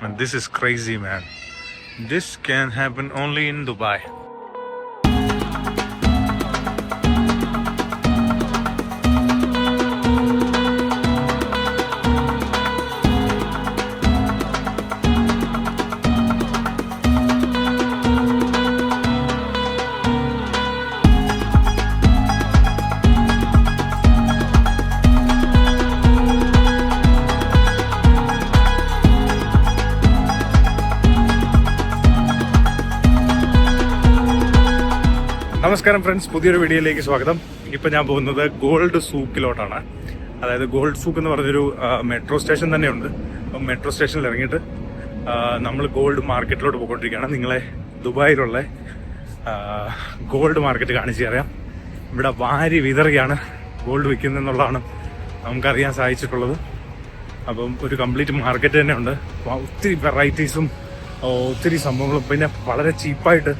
And this is crazy, man. This can happen only in Dubai. നമസ്കാരം friends പുതിയൊരു വീഡിയോയിലേക്ക് സ്വാഗതം. ഇപ്പം ഞാൻ പോകുന്നത് ഗോൾഡ് സൂക്കിലോട്ടാണ്. അതായത് ഗോൾഡ് സൂക്ക് എന്ന് പറഞ്ഞൊരു മെട്രോ സ്റ്റേഷൻ തന്നെയുണ്ട്. അപ്പം മെട്രോ സ്റ്റേഷനിൽ ഇറങ്ങിയിട്ട് നമ്മൾ ഗോൾഡ് മാർക്കറ്റിലോട്ട് പോയിക്കൊണ്ടിരിക്കുകയാണ്. നിങ്ങളെ ദുബായിലുള്ള ഗോൾഡ് മാർക്കറ്റ് കാണിച്ചു തരാം. ഇവിടെ വാരി വിതറിയാണ് ഗോൾഡ് വിൽക്കുന്നതെന്നുള്ളതാണ് നമുക്കറിയാൻ സാധിച്ചിട്ടുള്ളത്. അപ്പം ഒരു കംപ്ലീറ്റ് മാർക്കറ്റ് തന്നെയുണ്ട്. ഒത്തിരി വെറൈറ്റീസും ഒത്തിരി സംഭവങ്ങളും. പിന്നെ വളരെ ചീപ്പായിട്ട്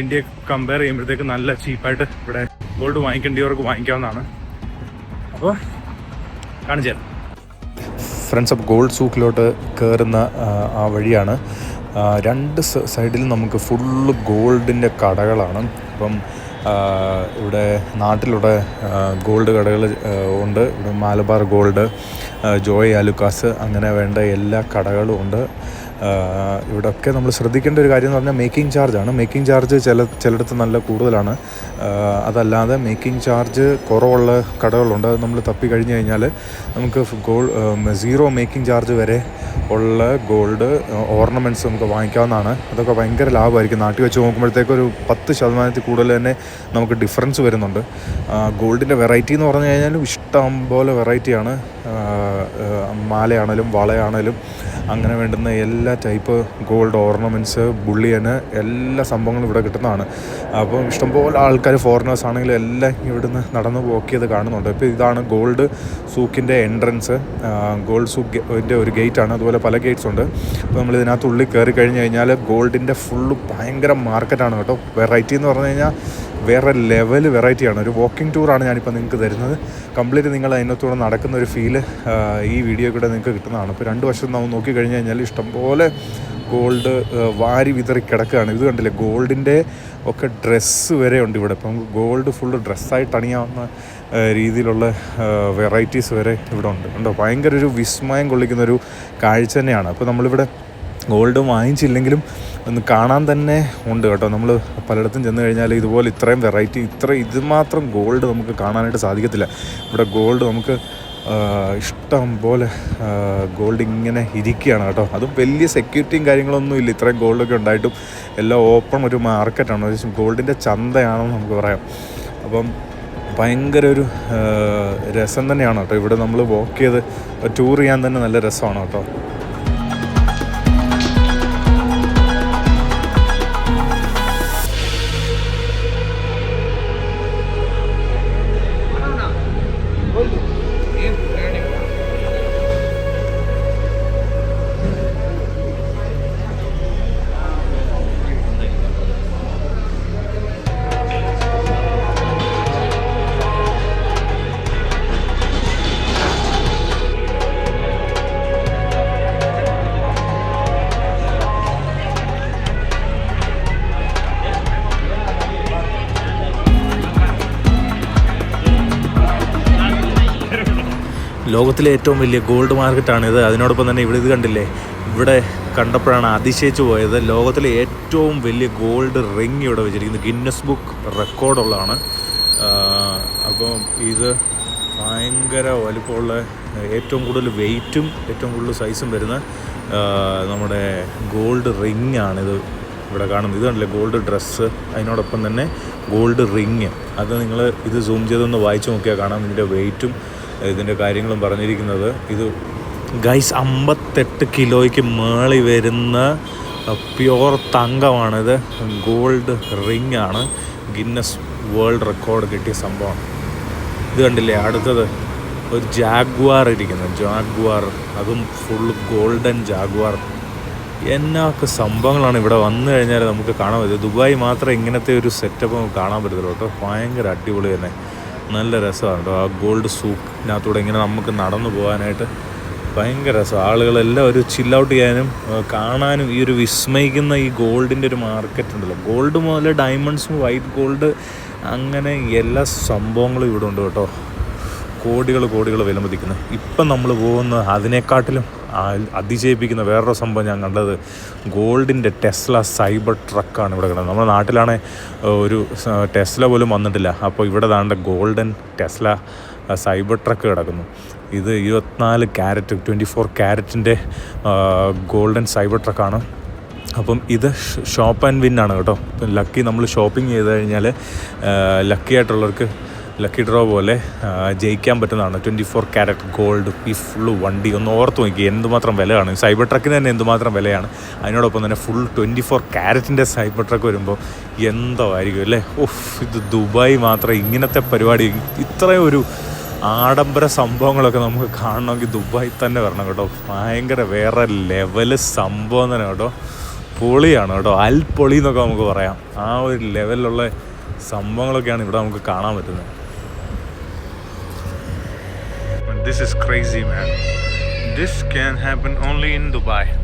ഇന്ത്യ കമ്പയർ ചെയ്യുമ്പോഴത്തേക്ക് നല്ല ചീപ്പായിട്ട് ഇവിടെ ഗോൾഡ് വാങ്ങിക്കേണ്ടിയവർക്ക് വാങ്ങിക്കാവുന്നതാണ്. അപ്പോൾ കാണിച്ചു തരാം. ഫ്രണ്ട്സ് ഓഫ് ഗോൾഡ് സൂക്കിലോട്ട് കയറുന്ന ആ, വഴിയാണ്. രണ്ട് സൈഡിൽ നമുക്ക് ഫുള്ള് ഗോൾഡിന്റെ കടകളാണ്. അപ്പം ഇവിടെ നാട്ടിലൂടെ ഗോൾഡ് കടകൾ ഉണ്ട്. ഇവിടെ മാലബാർ ഗോൾഡ് ജോയ് ആലുക്കാസ് അങ്ങനെ വേണ്ട എല്ലാ കടകളും ഉണ്ട്. ഇവിടെയൊക്കെ നമ്മൾ ശ്രദ്ധിക്കേണ്ട ഒരു കാര്യം എന്ന് പറഞ്ഞാൽ മേക്കിംഗ് ചാർജാണ് മേക്കിംഗ് ചാർജ് ചില ചിലയിടത്ത് നല്ല കൂടുതലാണ്. അതല്ലാതെ മേക്കിംഗ് ചാർജ് കുറവുള്ള കടകളുണ്ട്. അത് നമ്മൾ തപ്പി കഴിഞ്ഞ് കഴിഞ്ഞാൽ നമുക്ക് ഗോൾ സീറോ മേക്കിംഗ് ചാർജ് വരെ ഉള്ള ഗോൾഡ് ഓർണമെന്റ്സ് നമുക്ക് വാങ്ങിക്കാവുന്നതാണ്. അതൊക്കെ ഭയങ്കര ലാഭമായിരിക്കും. നാട്ടിൽ വെച്ച് നോക്കുമ്പോഴത്തേക്ക് ഒരു പത്ത് ശതമാനത്തിൽ കൂടുതൽ തന്നെ നമുക്ക് ഡിഫറൻസ് വരുന്നുണ്ട്. ഗോൾഡിന്റെ വെറൈറ്റി എന്ന് പറഞ്ഞു കഴിഞ്ഞാൽ ഇഷ്ടം പോലെ വെറൈറ്റിയാണ് മാലയാണേലും വളയാണേലും അങ്ങനെ വേണ്ടുന്ന എല്ലാ ടൈപ്പ് ഗോൾഡ് ഓർണമെന്റ്സ് ബുള്ളിയന് എല്ലാ സംഭവങ്ങളും ഇവിടെ കിട്ടുന്നതാണ്. അപ്പോൾ ഇഷ്ടംപോലെ ആൾക്കാർ ഫോറിനേഴ്സ് ആണെങ്കിലും എല്ലാം ഇവിടുന്ന് നടന്നു പോക്കിയത് കാണുന്നുണ്ട്. ഇപ്പോൾ ഇതാണ് ഗോൾഡ് സൂക്കിന്റെ എൻട്രൻസ് ഗോൾഡ് സൂക്കിന്റെ ഒരു ഗേറ്റ് ആണ്. അതുപോലെ പല ഗേറ്റ്സ് ഉണ്ട്. അപ്പോൾ നമ്മൾ ഇതിനകത്ത് ഉള്ളിൽ കയറി കഴിഞ്ഞ് കഴിഞ്ഞാൽ ഗോൾഡിന്റെ ഫുള്ള് ഭയങ്കര മാർക്കറ്റാണ് കേട്ടോ. വെറൈറ്റി എന്ന് പറഞ്ഞു കഴിഞ്ഞാൽ വേറെ ലെവൽ വെറൈറ്റിയാണ് ഒരു വാക്കിംഗ് ടൂറാണ് ഞാനിപ്പോൾ നിങ്ങൾക്ക് തരുന്നത്. കംപ്ലീറ്റ് നിങ്ങൾ അതിനകത്തൂടെ നടക്കുന്ന ഒരു ഫീൽ ഈ വീഡിയോ കൂടെ നിങ്ങൾക്ക് കിട്ടുന്നതാണ്. അപ്പോൾ രണ്ട് വർഷം നമ്മൾ നോക്കി കഴിഞ്ഞ് കഴിഞ്ഞാൽ ഇഷ്ടംപോലെ ഗോൾഡ് വാരി വിതറി കിടക്കുകയാണ്. ഇത് കണ്ടില്ലേ? ഗോൾഡിന്റെ ഒക്കെ ഡ്രസ്സ് വരെ ഉണ്ട് ഇവിടെ. ഇപ്പം ഗോൾഡ് ഫുള്ള് ഡ്രസ്സായിട്ട് അണിയാവുന്ന രീതിയിലുള്ള വെറൈറ്റീസ് വരെ ഇവിടെ ഉണ്ട്. കണ്ടോ? ഭയങ്കര ഒരു വിസ്മയം കൊള്ളിക്കുന്ന ഒരു കാഴ്ച തന്നെയാണ്. അപ്പോൾ നമ്മളിവിടെ ഗോൾഡ് വാങ്ങിച്ചില്ലെങ്കിലും ഒന്ന് കാണാൻ തന്നെ ഉണ്ട് കേട്ടോ. നമ്മൾ പലയിടത്തും ചെന്ന് കഴിഞ്ഞാൽ ഇതുപോലെ ഇത്രയും വെറൈറ്റി ഇത്ര ഇതുമാത്രം ഗോൾഡ് നമുക്ക് കാണാനായിട്ട് സാധിക്കത്തില്ല. ഇവിടെ ഗോൾഡ് നമുക്ക് ഇഷ്ടം പോലെ ഗോൾഡ് ഇങ്ങനെ ഇരിക്കുകയാണ് കേട്ടോ. അതും വലിയ സെക്യൂരിറ്റിയും കാര്യങ്ങളൊന്നും ഇല്ല. ഇത്രയും ഗോൾഡൊക്കെ ഉണ്ടായിട്ടും എല്ലാം ഓപ്പൺ ഒരു മാർക്കറ്റാണ്. ഗോൾഡിന്റെ ചന്തയാണെന്ന് നമുക്ക് പറയാം. അപ്പം ഭയങ്കര ഒരു രസം തന്നെയാണ് കേട്ടോ. ഇവിടെ നമ്മൾ വോക്ക് ചെയ്ത് ടൂർ ചെയ്യാൻ തന്നെ നല്ല രസമാണ് കേട്ടോ. ലോകത്തിലെ ഏറ്റവും വലിയ ഗോൾഡ് മാർക്കറ്റാണ് ഇത് അതിനോടൊപ്പം തന്നെ ഇവിടെ ഇത് കണ്ടില്ലേ? ഇവിടെ കണ്ടപ്പോഴാണ് അതിശയിച്ചു പോയത്. ലോകത്തിലെ ഏറ്റവും വലിയ ഗോൾഡ് റിങ് ഇവിടെ വെച്ചിരിക്കുന്നത് ഗിന്നസ് ബുക്ക് റെക്കോർഡുള്ളതാണ് അപ്പോൾ ഇത് ഭയങ്കര വലിപ്പമുള്ള ഏറ്റവും കൂടുതൽ വെയിറ്റും ഏറ്റവും കൂടുതൽ സൈസും വരുന്ന നമ്മുടെ ഗോൾഡ് റിങ് ആണിത് ഇവിടെ കാണുന്നത്. ഇത് കണ്ടില്ലേ? ഗോൾഡ് ഡ്രസ്സ് അതിനോടൊപ്പം തന്നെ ഗോൾഡ് റിങ് അത് നിങ്ങൾ ഇത് സൂം ചെയ്തൊന്ന് വായിച്ചു നോക്കിയാൽ കാണാം ഇതിന്റെ വെയിറ്റും ഇതിന്റെ കാര്യങ്ങളും പറഞ്ഞിരിക്കുന്നത്. ഇത് ഗൈസ് അമ്പത്തെട്ട് കിലോയ്ക്ക് മേളി വരുന്ന പ്യുവർ തങ്കമാണിത്. ഗോൾഡ് റിംഗ് ആണ്. ഗിന്നസ് വേൾഡ് റെക്കോർഡ് കിട്ടിയ സംഭവമാണ് ഇത് കണ്ടില്ലേ? അടുത്തത് ഒരു ജാഗ്വാർ ഇരിക്കുന്നു. ജാഗ്വാർ അതും ഫുൾ ഗോൾഡൻ ജാഗ്വാർ. എന്നൊക്കെ സംഭവങ്ങളാണ് ഇവിടെ വന്നു കഴിഞ്ഞാൽ നമുക്ക് കാണാൻ പറ്റും. ദുബായ് മാത്രമേ ഇങ്ങനത്തെ ഒരു സെറ്റപ്പ് നമുക്ക് കാണാൻ പറ്റത്തുള്ളൂ കേട്ടോ. ഭയങ്കര അടിപൊളി തന്നെ. നല്ല രസമാണ് കേട്ടോ. ആ ഗോൾഡ് സൂക്കിനകത്തൂടെ ഇങ്ങനെ നമുക്ക് നടന്നു പോകാനായിട്ട് ഭയങ്കര രസം ആളുകളെല്ലാം ഒരു ചിൽ ഔട്ട് ചെയ്യാനും കാണാനും ഈ ഒരു വിസ്മയിക്കുന്ന ഈ ഗോൾഡിന്റെ ഒരു മാർക്കറ്റ് ഉണ്ടല്ലോ. ഗോൾഡ് മുതൽ ഡയമണ്ട്സും വൈറ്റ് ഗോൾഡ് അങ്ങനെ എല്ലാ സംഭവങ്ങളും ഇവിടെ ഉണ്ട് കേട്ടോ. കോടികൾ കോടികൾ വിലമതിക്കുന്നത് ഇപ്പം നമ്മൾ പോകുന്ന അതിനെക്കാട്ടിലും അതിശയിപ്പിക്കുന്ന വേറൊരു സംഭവം ഞാൻ കണ്ടത് ഗോൾഡിന്റെ ടെസ്ല സൈബർ ട്രക്കാണ് ഇവിടെ കിടന്നത്. നമ്മുടെ നാട്ടിലാണെ ഒരു ടെസ്ല പോലും വന്നിട്ടില്ല. അപ്പോൾ ഇവിടെ ദാണ്ട ഗോൾഡൻ ടെസ്ല സൈബർ ട്രക്ക് കിടക്കുന്നു. ഇത് ഇരുപത്തിനാല് ക്യാരറ്റ് ട്വന്റി ഫോർ ക്യാരറ്റിന്റെ ഗോൾഡൻ സൈബർ ട്രക്കാണ്. അപ്പം ഇത് ഷോപ്പ് ആൻഡ് വിൻ ആണ് കേട്ടോ. ലക്കി നമ്മൾ ഷോപ്പിംഗ് ചെയ്ത് കഴിഞ്ഞാൽ ലക്കി ആയിട്ടുള്ളവർക്ക് ലക്കി ഡ്രോ പോലെ ജയിക്കാൻ പറ്റുന്നതാണ്. ട്വന്റി ഫോർ ക്യാരറ്റ് ഗോൾഡ് ഈ ഫുള്ള് വണ്ടി. ഒന്ന് ഓർത്ത് നോക്കി എന്തുമാത്രം വിലയാണ്. സൈബർ ട്രക്കിന് തന്നെ എന്തുമാത്രം വിലയാണ്. അതിനോടൊപ്പം തന്നെ ഫുൾ ട്വന്റി ഫോർ ക്യാരറ്റിന്റെ സൈബർ ട്രക്ക് വരുമ്പോൾ എന്തോ ആയിരിക്കും അല്ലേ? ഓഫ് ഇത് ദുബായ് മാത്രം ഇങ്ങനത്തെ പരിപാടി. ഇത്രയും ഒരു ആഡംബര സംഭവങ്ങളൊക്കെ നമുക്ക് കാണണമെങ്കിൽ ദുബായി തന്നെ വരണം കേട്ടോ. ഭയങ്കര വേറെ ലെവൽ സംഭവം തന്നെ കേട്ടോ. പൊളിയാണ് കേട്ടോ. അൽ പൊളി എന്നൊക്കെ നമുക്ക് പറയാം. ആ ഒരു ലെവലിലുള്ള സംഭവങ്ങളൊക്കെയാണ് ഇവിടെ നമുക്ക് കാണാൻ പറ്റുന്നത്. This is crazy, man. This can happen only in Dubai.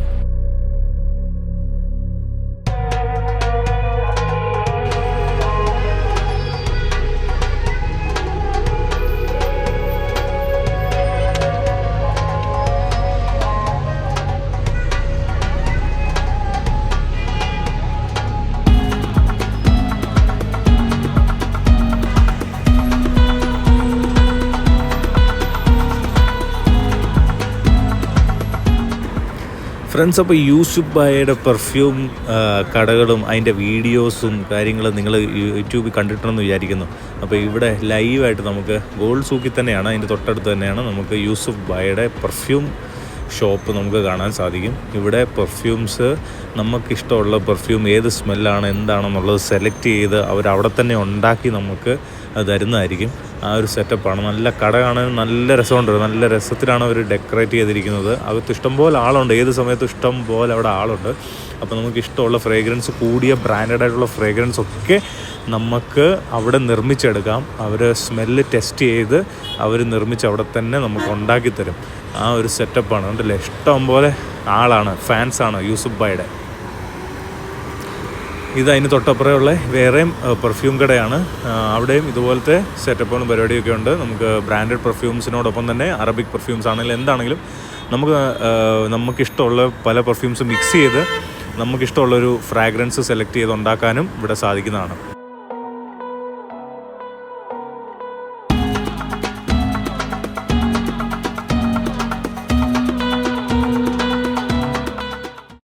Friends അപ്പോൾ യൂസുഫ് ബായയുടെ പെർഫ്യൂം കടകളും അതിന്റെ വീഡിയോസും കാര്യങ്ങളും നിങ്ങൾ യൂട്യൂബിൽ കണ്ടിട്ടുണ്ടെന്ന് വിചാരിക്കുന്നു. അപ്പോൾ ഇവിടെ ലൈവായിട്ട് നമുക്ക് ഗോൾഡ് സൂക്കിൽ തന്നെയാണ് അതിന്റെ തൊട്ടടുത്ത് തന്നെയാണ് നമുക്ക് യൂസുഫ് ബായയുടെ പെർഫ്യൂം ഷോപ്പ് നമുക്ക് കാണാൻ സാധിക്കും. ഇവിടെ പെർഫ്യൂംസ് നമുക്കിഷ്ടമുള്ള പെർഫ്യൂം ഏത് സ്മെല്ലാണ് എന്താണെന്നുള്ളത് സെലക്ട് ചെയ്ത് അവർ അവിടെ തന്നെ ഉണ്ടാക്കി നമുക്ക് തരുന്നതായിരിക്കും. ആ ഒരു സെറ്റപ്പാണ് നല്ല കട കാണാൻ നല്ല രസമുണ്ട്. നല്ല രസത്തിലാണ് അവർ ഡെക്കറേറ്റ് ചെയ്തിരിക്കുന്നത്. അകത്ത് ഇഷ്ടംപോലെ ആളുണ്ട്. ഏത് സമയത്തും ഇഷ്ടം പോലെ അവിടെ ആളുണ്ട്. അപ്പോൾ നമുക്ക് ഇഷ്ടമുള്ള ഫ്രേഗ്രൻസ് കൂടിയ ബ്രാൻഡഡ് ആയിട്ടുള്ള ഫ്രേഗ്രൻസ് ഒക്കെ നമുക്ക് അവിടെ നിർമ്മിച്ചെടുക്കാം. അവർ സ്മെല്ല് ടെസ്റ്റ് ചെയ്ത് അവർ നിർമ്മിച്ച് അവിടെ തന്നെ നമുക്ക് ഉണ്ടാക്കി തരും ആ ഒരു സെറ്റപ്പാണ് അതുകൊണ്ടല്ലേ ഇഷ്ടം പോലെ ആളാണ്. ഫാൻസാണ് യൂസുഫ് ബായുടെ ഇത് അതിന് തൊട്ടപ്പുറമുള്ള വേറെയും പെർഫ്യൂം കടയാണ്. അവിടെയും ഇതുപോലത്തെ സെറ്റപ്പുകളും പരിപാടിയൊക്കെ ഉണ്ട്. നമുക്ക് ബ്രാൻഡഡ് പെർഫ്യൂംസിനോടൊപ്പം തന്നെ അറബിക് പെർഫ്യൂംസ് ആണെങ്കിലും എന്താണെങ്കിലും നമുക്ക് നമുക്കിഷ്ടമുള്ള പല പെർഫ്യൂംസ് മിക്സ് ചെയ്ത് നമുക്കിഷ്ടമുള്ളൊരു ഫ്രാഗ്രൻസ് സെലക്ട് ചെയ്ത് ഉണ്ടാക്കാനും ഇവിടെ സാധിക്കുന്നതാണ്.